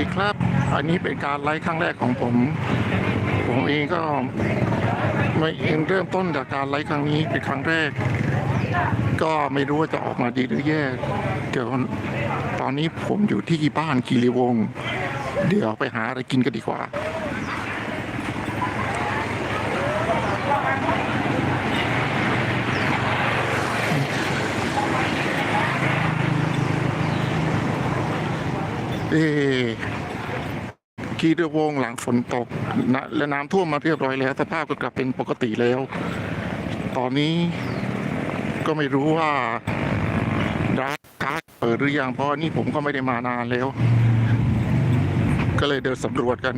ดีครับ อันนี้เป็นการไลฟ์ครั้งแรกของผม ผมเองก็ไม่เองเริ่มต้นจากการไลฟ์ครั้งนี้เป็นครั้งแรก ก็ไม่รู้ว่าจะออกมาดีหรือแย่เดี๋ยวตอนนี้ผมอยู่ที่บ้านคีรีวงศ์เดี๋ยวไปหาอะไรกินกันดีกว่า เอ๊ะคีรีวงหลังฝนตกนะและน้ำท่วมมาเรียบร้อยแล้ว สภาพก็กลับเป็นปกติแล้ว ตอนนี้ก็ไม่รู้ว่าร้านค้าเปิดหรือยังเพราะนี่ผมก็ไม่ได้มานานแล้ว ก็เลยเดินสำรวจกัน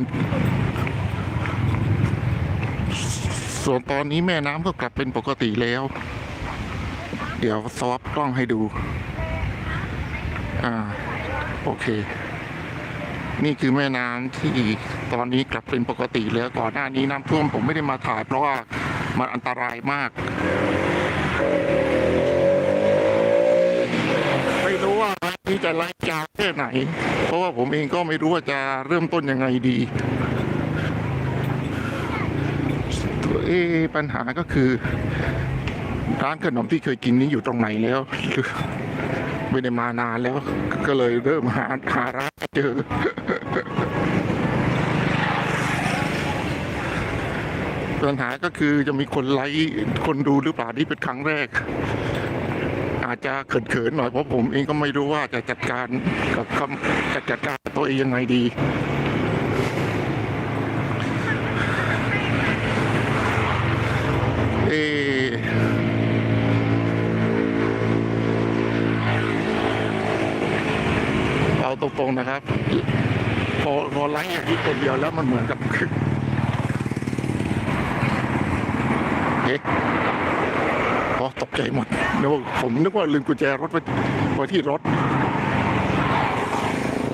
ส่วนตอนนี้แม่น้ำก็กลับเป็นปกติแล้ว เดี๋ยวซอฟกล้องให้ดู อ่า โอเค นี่คือแม่น้ำที่ตอนนี้กลับเป็นปกติแล้วก่อนหน้านี้น้ำท่วมผมไม่ได้มาถ่ายเพราะว่ามันอันตรายมาก ไม่รู้ว่าร้านนี้จะไล่ยาวแค่ไหน เพราะว่าผมเองก็ไม่รู้ว่าจะเริ่มต้นยังไงดีเอปัญหาก็คือ ร้านขนมที่เคยกินนี้อยู่ตรงไหนแล้วไม่ได้มานานแล้ว ก็เลยเริ่มหาหาร้านเจอ ปัญหาก็คือจะมีคนไลค์คนดูหรือเปล่านี่เป็นครั้งแรก อาจจะเขินๆหน่อยเพราะผมเองก็ไม่รู้ว่าจะจัดการกับคำจะจัดการตัวเองยังไงดีเอเอาตรงๆนะครับ พอพอไลค์อย่างที่คนเดียวแล้วมันเหมือนกับ เอ๊ะพอตกใจหมดนึกว่าผมนึกว่าลืมกุญแจรถไว้ไว้ที่รถ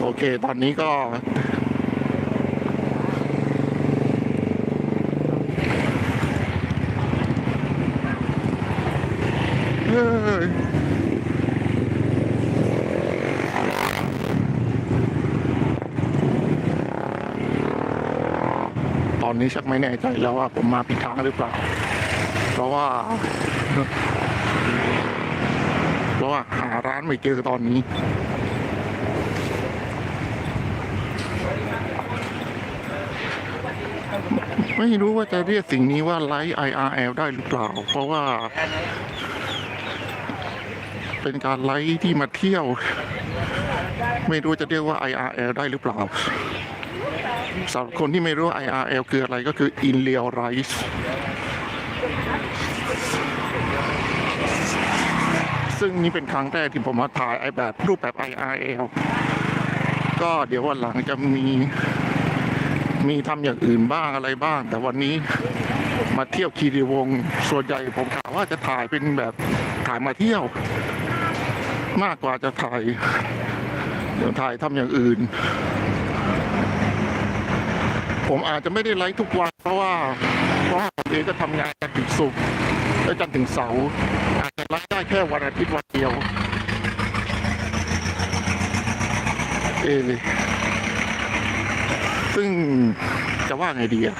โอเค ตอนนี้ก็เอ้ตอนนี้ชักไม่แน่ใจแล้วว่าผมมาผิดทางหรือเปล่า เพราะว่าเพราะว่าหาร้านไม่เจอตอนนี้ไม่รู้ว่าจะเรียกสิ่งนี้ว่าไลท์ IRL ได้หรือเปล่า เพราะว่า เป็นการไลท์ที่มาเที่ยว ไม่รู้จะเรียกว่า IRL ได้หรือเปล่าสำหรับคนที่ไม่รู้ว่า IRL คืออะไรก็คือ In Real Life ซึ่งนี่เป็นครั้งแรกที่ผมมาถ่ายไอแบบรูปแบบ IRL ก็เดี๋ยววันหลังจะมีมีทำอย่างอื่นบ้างอะไรบ้าง แต่วันนี้มาเที่ยวคีรีวงส่วนใหญ่ผมกะว่าจะถ่ายเป็นแบบถ่ายมาเที่ยว มากกว่าจะถ่าย เดี๋ยวถ่ายทำอย่างอื่น ผมอาจจะไม่ได้ไลฟ์ทุกวันเพราะว่าเพราะว่าผมเองก็ทำงานจันทร์ถึงศุกร์และจันทร์ถึงเสาร์ อาจจะได้แค่วันอาทิตย์วันเดียวเออซึ่งจะว่าไงดีอะ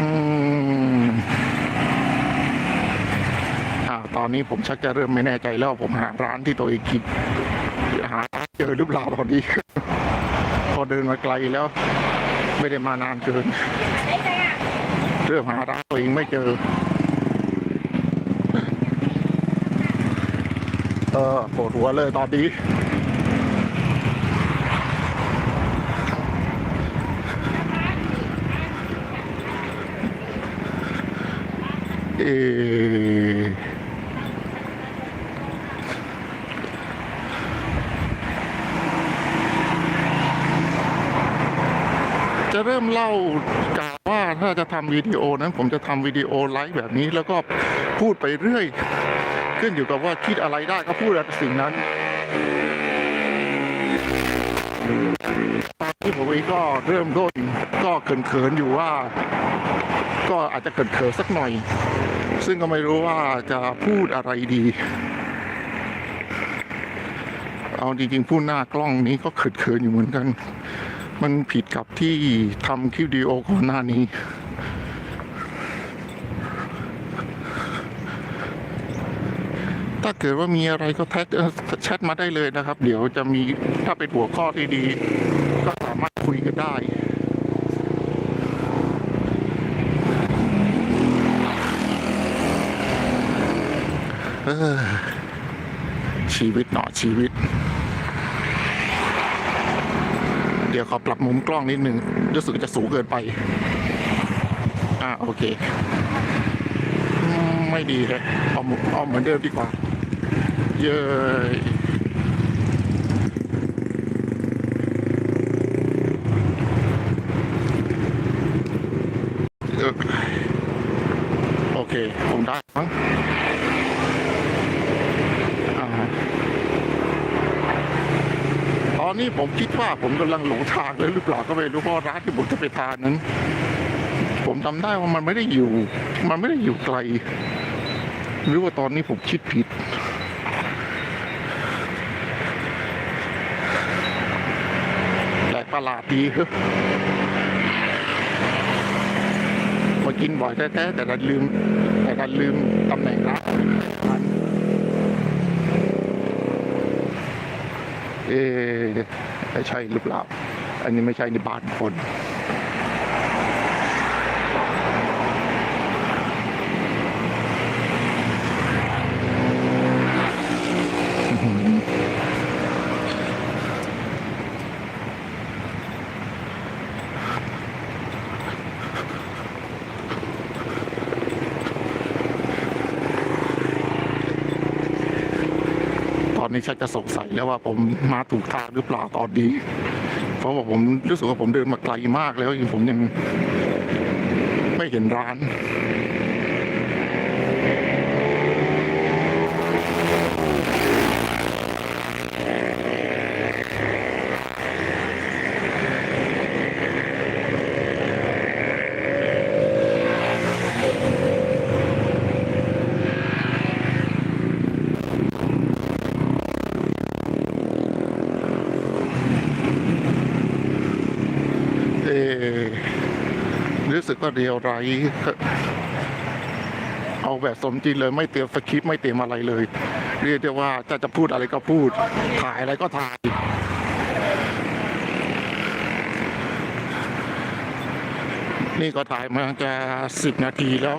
อืมอ่าตอนนี้ผมชักจะเริ่มไม่แน่ใจแล้วผมหาร้านที่ตัวเองคิดหาเจอหรือเปล่าตอนนี้ พอเดินมาไกลแล้ว ไม่ได้มานานเกิน เริ่มหาร้านตัวเองไม่เจอ เออปวดหัวเลยตอนนี้เออจะเริ่มเล่ากา ว่าถ้าจะทำวิดีโอนั้นผมจะทำวิดีโอไลฟ์แบบนี้ แล้วก็พูดไปเรื่อย ขึ้นอยู่กับว่าคิดอะไรได้ก็พูดสิ่งนั้นตอนที่ผมเองก็เริ่มต้นก็เขินๆอยู่ว่า ก็อาจจะเขินๆสักหน่อย ซึ่งก็ไม่รู้ว่าจะพูดอะไรดี เอาจริงๆผู้หน้ากล้องนี้ก็ขืดเขินอยู่เหมือนกัน มันผิดกับที่ทำคลิปดีโอก่อนหน้านี้ถ้าเกิดว่ามีอะไรก็แท็กแชทมาได้เลยนะครับ เดี๋ยวจะมีถ้าเป็นหัวข้อที่ดี ก็สามารถคุยกันได้ ชีวิตเนาะชีวิต เดี๋ยวขอปรับมุมกล้องนิดนึงรู้สึกจะสูงเกินไป อ่าโอเค ไม่ดีเลยเอามุมเอาเหมือนเดิมดีกว่า เย้ยโอเค ผมได้มั้งอ่าต อนนี้ผมคิดว่าผมกำลังหลงทางเลยหรือเปล่าก็ไม่รู้เพราะร้านที่ผมจะไปทานนั้น ผมจำได้ว่ามันไม่ได้อยู่ มันไม่ได้อยู่ไกล หรือว่าตอนนี้ผมคิดผิดแปลกประหลาดดีครับมากินบ่อยแท้ๆแต่ดันลืม แต่ดันลืมตำแหน่งร้าน เอ๊ะไม่ใช่หรือเปล่า อันนี้ไม่ใช่ในบ้านคน อนนี้ชักจะสงสัยแล้วว่าผมมาถูกทางหรือเปล่าตอนนี้เพราะว่าผมรู้สึกว่าผมเดินมาไกลมากแล้วยังผมยังไม่เห็นร้าน เรียวไรเอาแบบสมจริงเลยไม่เตรียมสคริปต์ไม่เตรียมอะไรเลย เรียกได้ว่าจะจะพูดอะไรก็พูด ถ่ายอะไรก็ถ่ายนี่ก็ถ่ายมาจะสิบนาทีแล้ว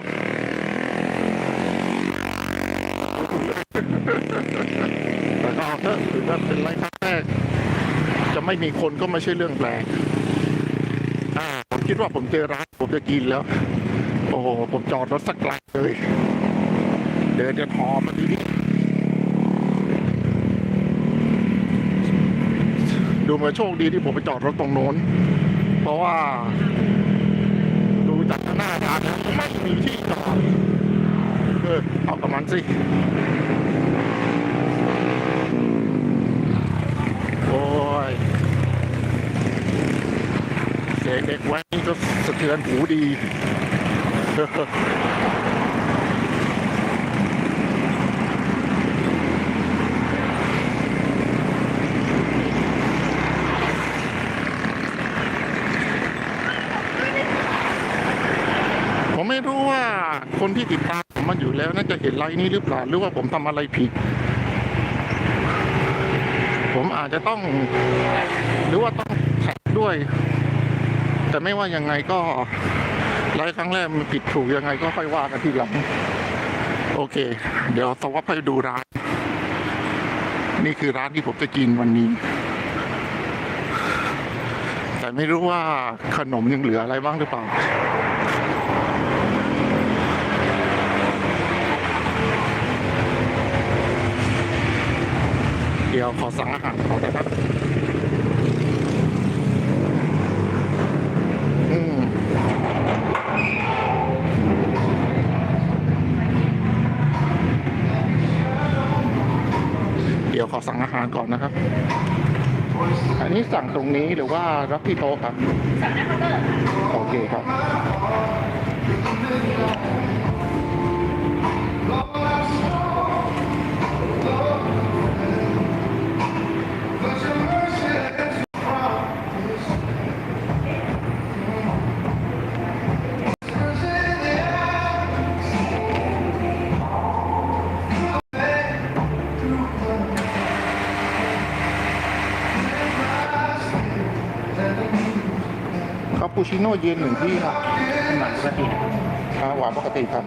แต่ก็เอาเถอะถือว่าเป็นไรครั้งแรก จะไม่มีคนก็ไม่ใช่เรื่องแปลก คิดว่าผมเจอร้านผมจะกินแล้ว โอ้โหผมจอดรถสักไกลเลย เดินจะทอมาทีนี้ดูเหมือนโชคดีที่ผมไปจอดรถตรงโน้น เพราะว่า ดูจากหน้าทางแล้ไม่มีที่จอดเออเอากับมันสิ โอ้ย เสียงเด็กแว้นนี่ก็สะเทือนหูดีผมไม่รู้ว่าคนที่ติดตามผมมาอยู่แล้วน่าจะเห็นไลน์นี้หรือเปล่าหรือว่าผมทำอะไรผิด ผมอาจจะต้อง หรือว่าต้องแท็กด้วย แต่ไม่ว่ายังไงก็ไลฟ์ครั้งแรกมันผิดถูกยังไงก็ค่อยว่ากันทีหลัง โอเค เดี๋ยวสวัสดให้ดูร้าน นี่คือร้านที่ผมจะกินวันนี้ แต่ไม่รู้ว่าขนมยังเหลืออะไรบ้างหรือเปล่าเดี๋ยวขอสั่งอาหารเขานะครับ อืมเดี๋ยวขอสั่งอา หารก่อนนะครับ อันนี้สั่งตรงนี้หรือว่ารับที่โต๊ะครับ สั่งหน้าเคาน์เตอร์โอเคครับ ปปูชิโน่เย็นหนึ่งที่ครับหวานปกติอ่าหวานปกติครับ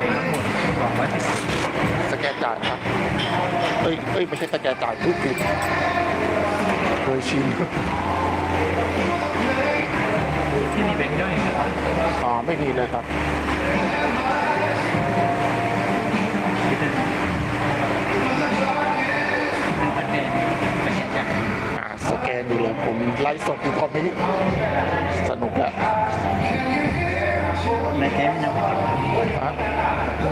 การครับทั้งหมดสองร้อยสิบสแกนจ่ายครับเอ้ยเอ้ยไม่ใช่สแกนจ่ายทุกผิดเคยชิมที่มีแบงค์ย่อยนะครับอ่าไม่มีเลยครับที่เป็นเป็นประเด็นประเด็นจากอ่าสแกนอยู่เลยผมไลฟ์สดอยู่ตอนนี้สนุกแหละในแก้มยังไม่ ถึ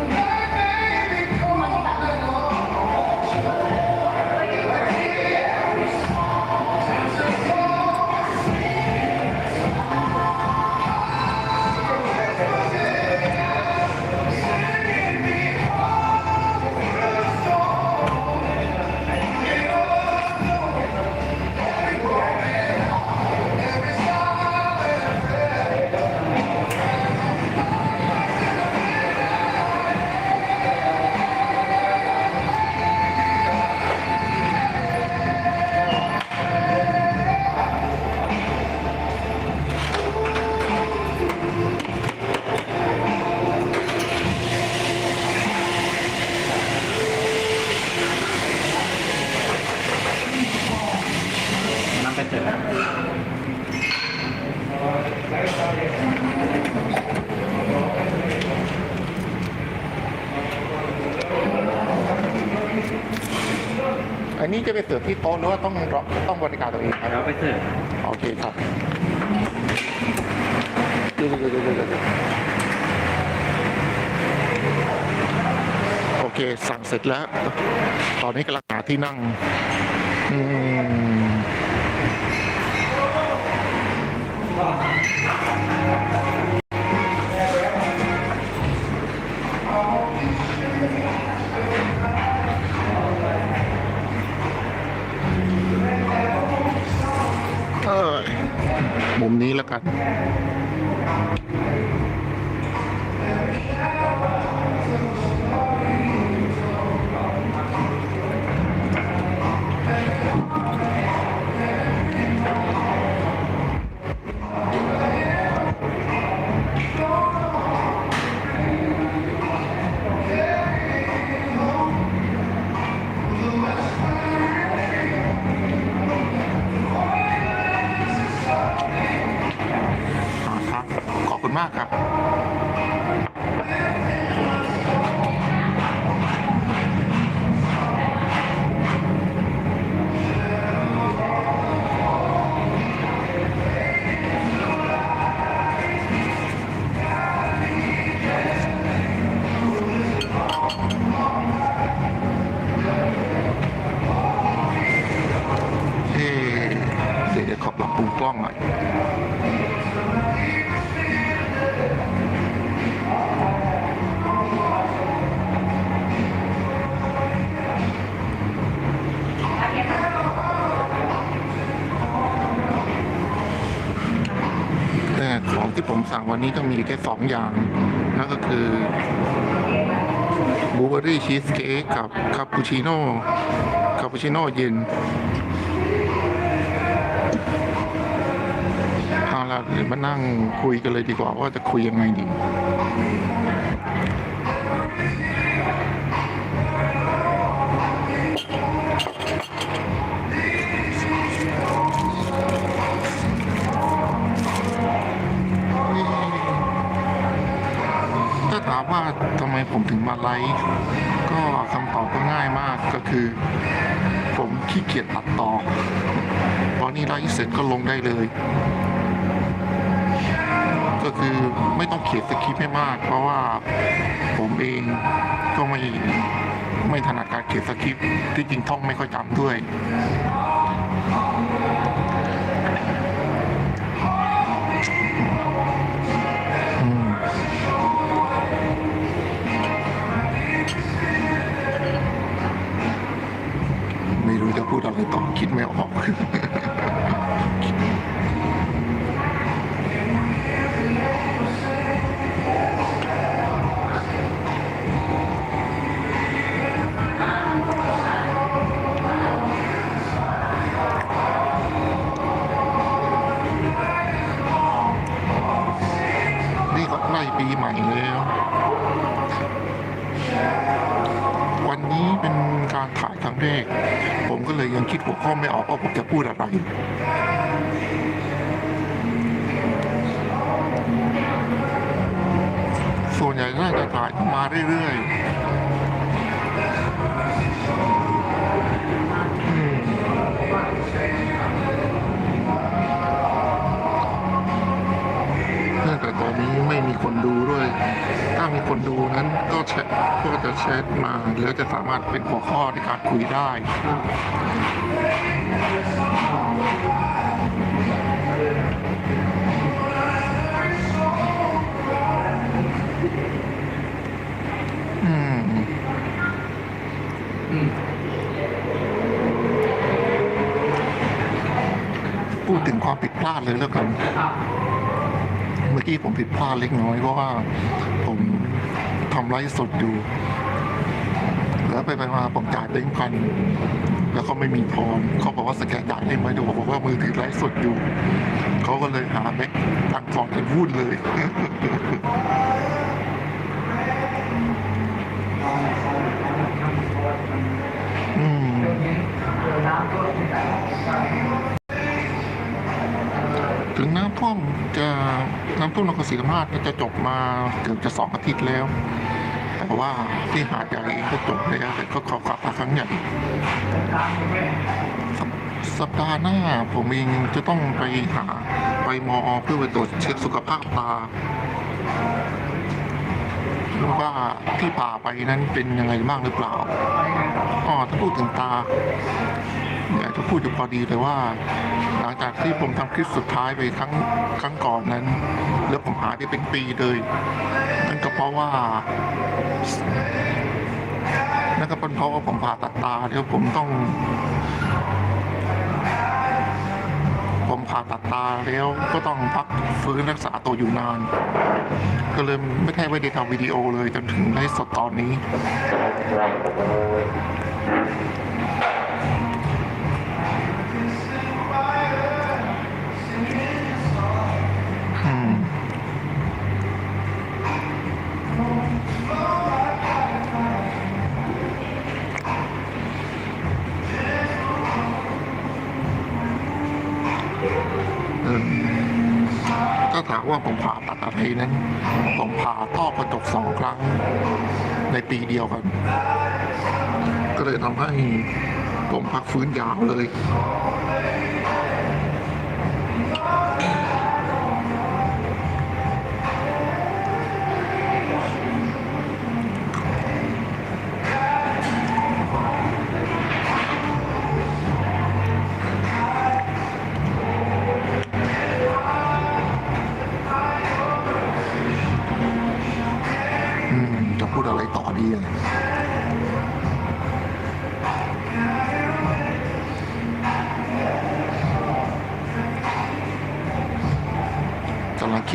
ที่โต๊ะหรือว่าต้องรอต้องบริการตัวเองครับ แล้วไปเสิร์ฟโอเคครับเดี๋ยวเดี๋ยวเดี๋ยวเดี๋ยวเดี๋ยวโอเค สั่งเสร็จแล้ว ตอนนี้กำลังหาที่นั่ง อืม มุมนี้แล้วกัน นี้ก็มีแค่สองอย่าง นั่นก็คือบลูเบอรี่ชีสเค้กกับคาปูชิโน่คาปูชิโน่เย็นเอาละเดี๋ยวมานั่งคุยกันเลยดีกว่าว่าจะคุยยังไงดี สคริปต์ให้มาก เพราะว่าผมเองก็ไม่ไม่ถนัดการเขียนสคริปต์ที่จริงท่องไม่ค่อยจำด้วย ไม่รู้จะพูดอะไรต่อคิดไม่ออก ไม่ออกว่าผมจะพูดอะไร ส่วนใหญ่น่าจะถ่ายมาเรื่อยๆ มีคนดูนั้นก็แชทก็จะแชทมา แล้วจะสามารถเป็นหัวข้อในการคุยได้อืมอืม พูดถึงความผิดพลาดเลยแล้วกัน เมื่อกี้ผมผิดพลาดเล็กน้อยเพราะว่า ผมทำไลฟ์สดอยู่ แล้วไปไปมาผมจ่ายเต็งพันแล้วเขาไม่มีทอนเขาบอกว่าสแกนจ่ายได้ไหมเดี๋ยวผมบอกว่ามือถือไลฟ์สดอยู่เขาก็เลยหาแม็กตังทอนกันวุ่นเลยอืม ถึงน้ำท่วมจะน้ำท่วมนครศรีธรรมราชจะจบมาเกือบจะสองอาทิตย์แล้ว แต่ว่าที่หาดใหญ่เองก็จบแล้วแต่ก็ขอกลับมาครั้งใหญ่สัปสัปดาห์หน้าผมเองจะต้องไปหาไปมอเพื่อไปตรวจเช็คสุขภาพตาว่าที่ผ่าไปนั้นเป็นยังไงบ้างหรือเปล่าอ๋อถ้าพูดถึงตาอยากจะพูดอยู่พอดีเลยว่า ลังจากที่ผมทำคลิปสุดท้ายไปครั้งครั้งก่อนนั้น แล้วผมหายไปเป็นปีเลยนั่นก็เพราะว่านั่นก็เป็นเพราะว่าผมผ่าตัดตาแล้วผมต้อง ผมผ่าตัดตาแล้วก็ต้องพักฟื้นรักษาตัวอยู่นาน ก็เลยไม่แทบไม่ได้ทำวิดีโอเลยจนถึงไลฟ์สดตอนนี้ ถามว่าผมผ่าตัดอะไรนั้น ผมผ่าท่อกระจกสองครั้ง ในปีเดียวกัน ก็เลยทำให้ผมพักฟื้นยาวเลย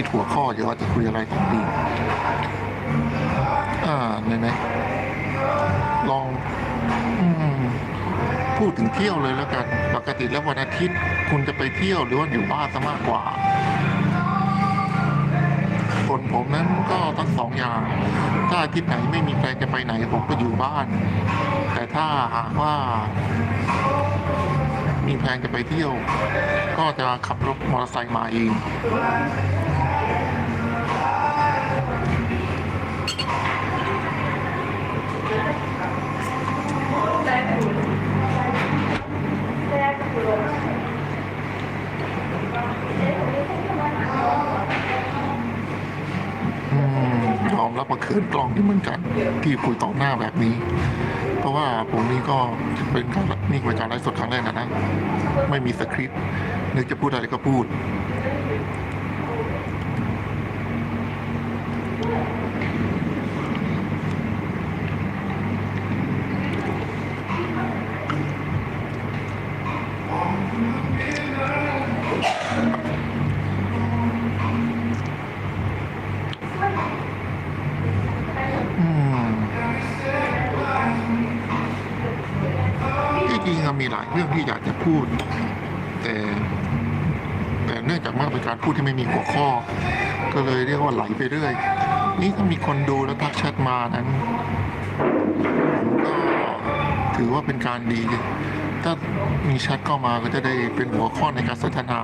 คิดหัวข้ออยู่ว่าจะคุยอะไรต่อดีอ่าไหนๆลองอพูดถึงเที่ยวเลยแล้วกัน ปกติแล้ววันอาทิตย์ คุณจะไปเที่ยวหรือว่าอยู่บ้านซะมากกว่าคนผมนั้นก็ทั้งสองอย่าง ถ้าอาทิตย์ไหนไม่มีแฟนจะไปไหนผมก็อยู่บ้าน แต่ถ้าหากว่า มีแพลนจะไปเที่ยว ก็จะขับรถมอเตอร์ไซค์มาเอง ขินกล้องที่เหมือนกันที่คุยต่อหน้าแบบนี้ เพราะว่าผมนี่ก็เป็นการนี่เป็นการไลฟ์สดครั้งแรกนะนะ ไม่มีสคริปต์นึกจะพูดอะไรก็พูด แต่แต่เนื่องจากว่าเป็นการพูดที่ไม่มีหัวข้อ ก็เลยเรียกว่าไหลไปเรื่อย นี่ถ้ามีคนดูแล้วทักแชทมานั้นก็ถือว่าเป็นการดี ถ้ามีแชทเข้ามาก็จะได้เป็นหัวข้อในการสนทนา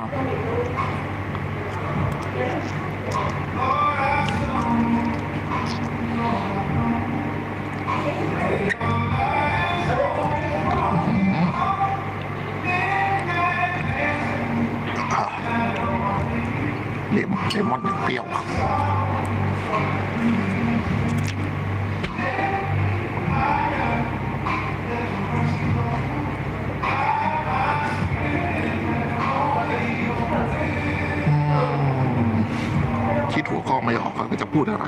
เลมอนเปรี้ยวคิดหัวข้อไม่ออกว่าจะพูดอะไร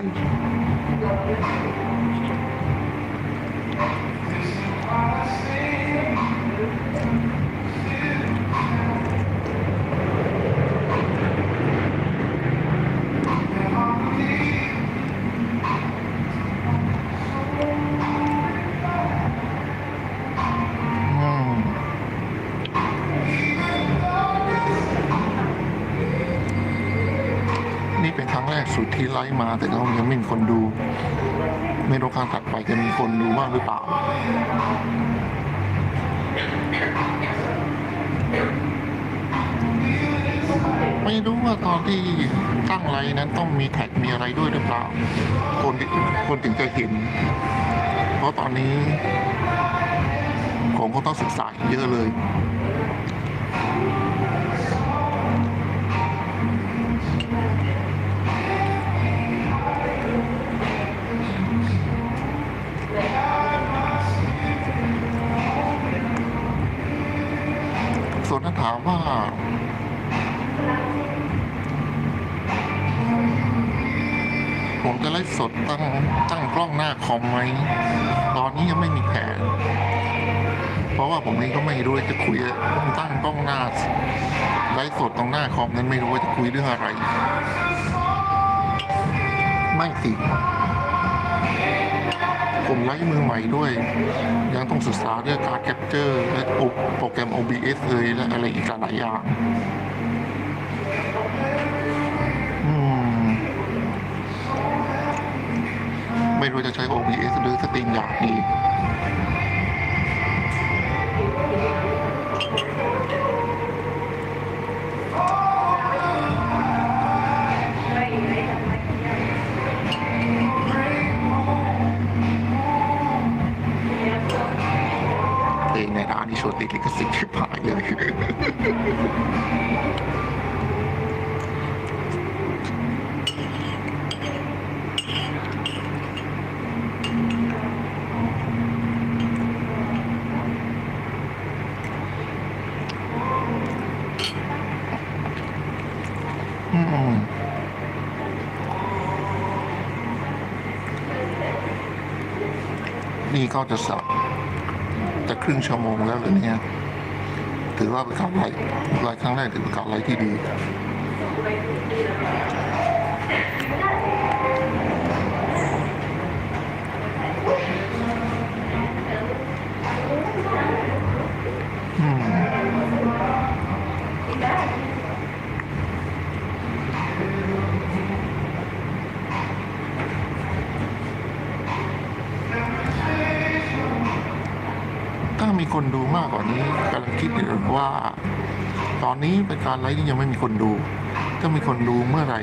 ลฟ์มา แต่ก็ยังไม่มีคนดู ไม่รู้ครั้งถัดไปจะมีคนดูบ้างหรือเปล่าไม่รู้ว่าตอนที่ตั้งไลฟ์นั้นต้องมีแท็กมีอะไรด้วยหรือเปล่า คนคนถึงจะเห็น เพราะตอนนี้ผมก็ต้องศึกษาเยอะเลย สดตั้งตั้งกล้องหน้าคอมไหมตอนนี้ยังไม่มีแผน เพราะว่าผมเองก็ไม่รู้ว่าจะคุยต้องตั้งกล้องหน้าไลฟ์สดตรงหน้าคอมนั้นไม่รู้ว่าจะคุยเรื่องอะไร ไม่สิผมไลฟ์มือใหม่ด้วย ยังต้องศึกษาเรื่องการแคปเจอร์และโปรแกรม OBS เลยและอะไรอีกหลายอย่าง อืม ไม่รู้จะใช้ OBS หรือสตรีมอย่างดีเพลงในร้านนี่โชว์ติดลิขสิทธิ์ชิบหายเลย นี่ก็จะสับจะครึ่งชั่วโมงแล้วเหรือเนี่ยถือว่าเป็นการไล่ไล่ครั้งแรกถือเป็นการไล่ที่ดี มีคนดูมากกว่านี้กำลังคิดอยู่ว่า ตอนนี้เป็นการไลฟ์ที่ยังไม่มีคนดู ถ้ามีคนดูเมื่อไหร่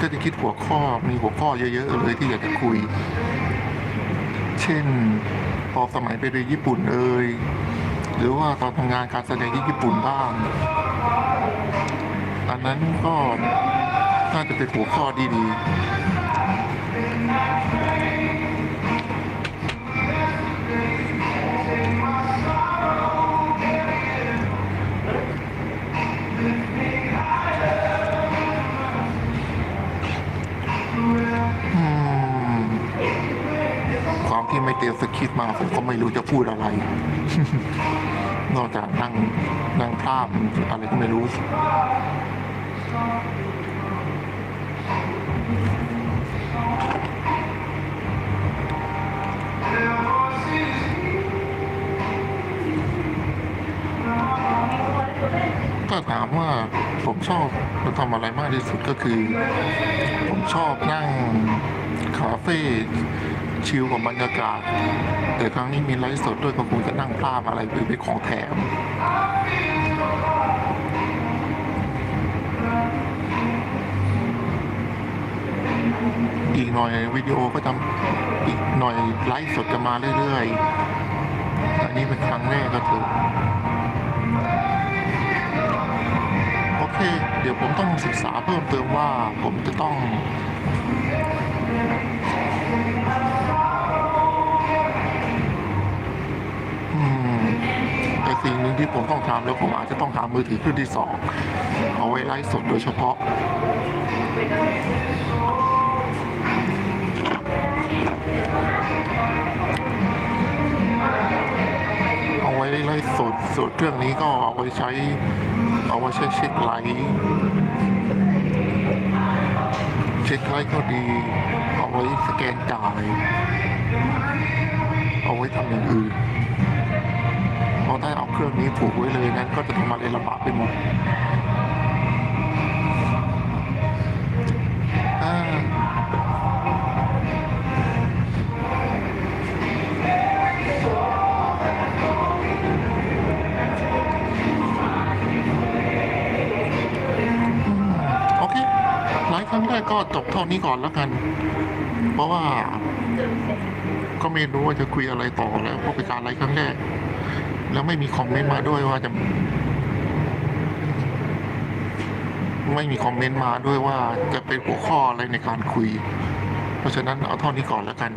ก็จะคิดหัวข้อมีหัวข้อเยอะๆเลยที่อยากจะคุย เช่นพอสมัยไปเรียนญี่ปุ่นเอ่ยหรือว่าตอนทำงานการแสดงที่ญี่ปุ่นบ้างอันนั้นก็น่าจะเป็นหัวข้อดีๆ มา ผมก็ไม่รู้จะพูดอะไร นอกจากนั่งนั่งพลาดอะไรก็ไม่รู้อามว่าผมชอบทำอะไรมากที่สุดก็คือ ผมชอบนั่งคาเฟ่ ชิลกับบรรยากาศ แต่ครั้งนี้มีไลฟ์สดด้วยก็คงจะนั่งพลาดอะไรไปเป็นของแถมอีกหน่อยวิดีโอก็จะอีกหน่อยไลฟ์สดจะมาเรื่อยๆ อันนี้เป็นครั้งแรกก็ถือโอเค เดี๋ยวผมต้องศึกษาเพิ่มเติมว่าผมจะต้อง สิ่งหนึ่งที่ผมต้องทำแล้วผมอาจจะต้องหามือถือเครื่องที่สองเอาไว้ไลฟ์สดโดยเฉพาะ เอาไว้ไลฟ์สดส่วนเครื่องนี้ก็เอาไว้ใช้ เอาไว้ใช้เช็คไลท์เช็คไลท์ก็ดี เอาไว้สแกนจ่ายเอาไว้ทำอย่างอื่น เครื่องนี้ผูกไว้เลยนั้นก็จะทำอะไรลำบากไปหมดโอเคไลฟ์ครั้งแรกก็จบเท่านี้ก่อนแล้วกัน เพราะว่าก็ไม่รู้ว่าจะคุยอะไรต่อแล้วเพราะเป็นการไลฟ์ครั้งแรก แล้วไม่มีคอมเมนต์มาด้วยว่าจะ ไม่มีคอมเมนต์มาด้วยว่าจะเป็นหัวข้ออะไรในการคุย เพราะฉะนั้นเอาเท่านี้ก่อนแล้วกัน